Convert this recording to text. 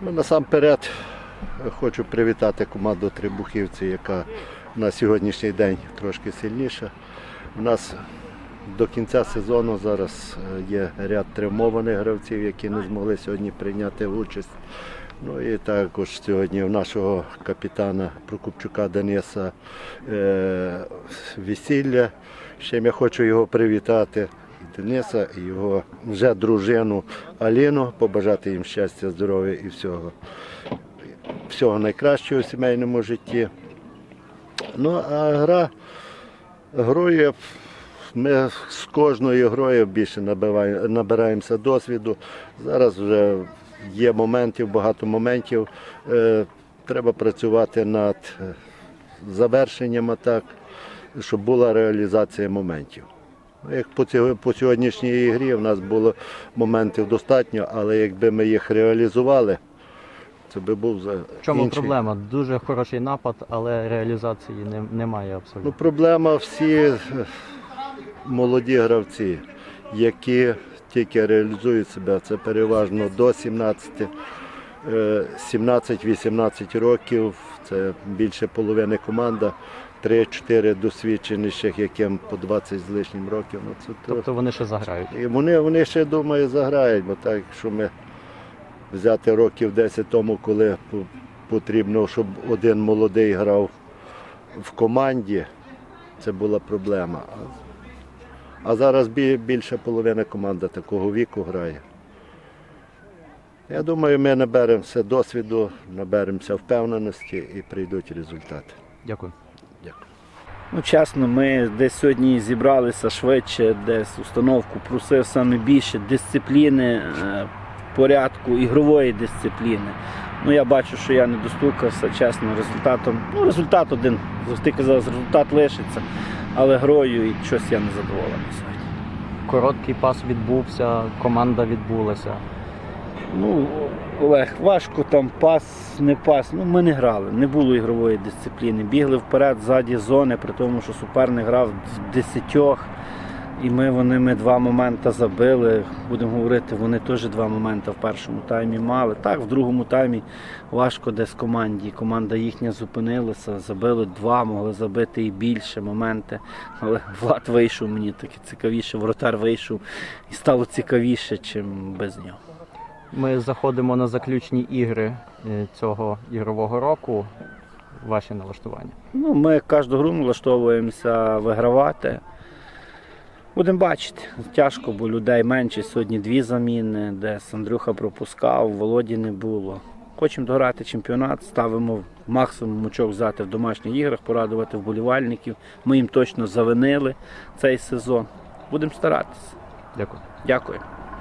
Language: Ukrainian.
Ну, насамперед хочу привітати команду Трибухівці, яка на сьогоднішній день трошки сильніша. У нас до кінця сезону зараз е, є ряд травмованих гравців, які не змогли сьогодні прийняти участь. Ну і також сьогодні у нашого капітана Прокупчука Дениса е, весілля. Ще я хочу його привітати. І Дениса і його вже дружину Аліну, побажати їм щастя, здоров'я і всього. Всього найкращого у сімейному житті. Ну, а гра грою, ми з кожною грою більше набираємося досвіду. Зараз вже є моментів, багато моментів. Е, Треба працювати над е, завершенням атак, щоб була реалізація моментів. Ну, Як по, по сьогоднішній грі в нас було моментів достатньо, але якби ми їх реалізували, це би був за В чому інший. проблема? Дуже хороший напад, але реалізації не, немає Ну, абсолютно. проблема всі е, молоді гравці, які тільки реалізують себе. Це переважно до 17, е, 17-18 років. Це більше половини команда. 3-4 досвідченіших, яким по 20 з лишнім років. Ну, це, то- Тобто вони ще заграють. і вони, вони ще думаю заграють, бо так, якщо ми взяти років 10 тому, коли потрібно, щоб один молодий грав в команді, це була проблема. А, а зараз більше половина команда такого віку грає. Я думаю, ми наберемося досвіду, наберемося впевненості і прийдуть результати. Дякую. Дякую. Ну, чесно, ми десь сьогодні зібралися швидше, десь установку просив саме більше дисципліни, е, порядку, ігрової дисципліни. Ну, я бачу, що я не достукався, чесно, результатом. Ну, результат один. Завжди казав, результат лишиться, але грою і щось я не задоволений сьогодні. Короткий пас відбувся, команда відбулася. Ну, Олег, важко там пас, не пас. Ну, ми не грали, не було ігрової дисципліни. Бігли вперед, ззаді зони, при тому, що суперник грав в десятьох. І ми вони ми два моменти забили. Будемо говорити, вони теж два моменти в першому таймі мали. Так, в другому таймі важко десь команді. Команда їхня зупинилася, забили два, могли забити і більше моменти. Але Влад вийшов, мені таке цікавіше, воротар вийшов і стало цікавіше, чим без нього. Ми заходимо на заключні ігри е, цього ігрового року. Ваші налаштування. Ну, ми кожну гру налаштовуємося вигравати. Будемо бачити. Тяжко, бо людей менше. Сьогодні дві заміни, десь Андрюха пропускав, Володі не було. Хочемо дограти чемпіонат, ставимо максимум очок взяти в домашніх іграх, порадувати вболівальників. Ми їм точно завинили цей сезон. Будемо старатися. Дякую. Дякую.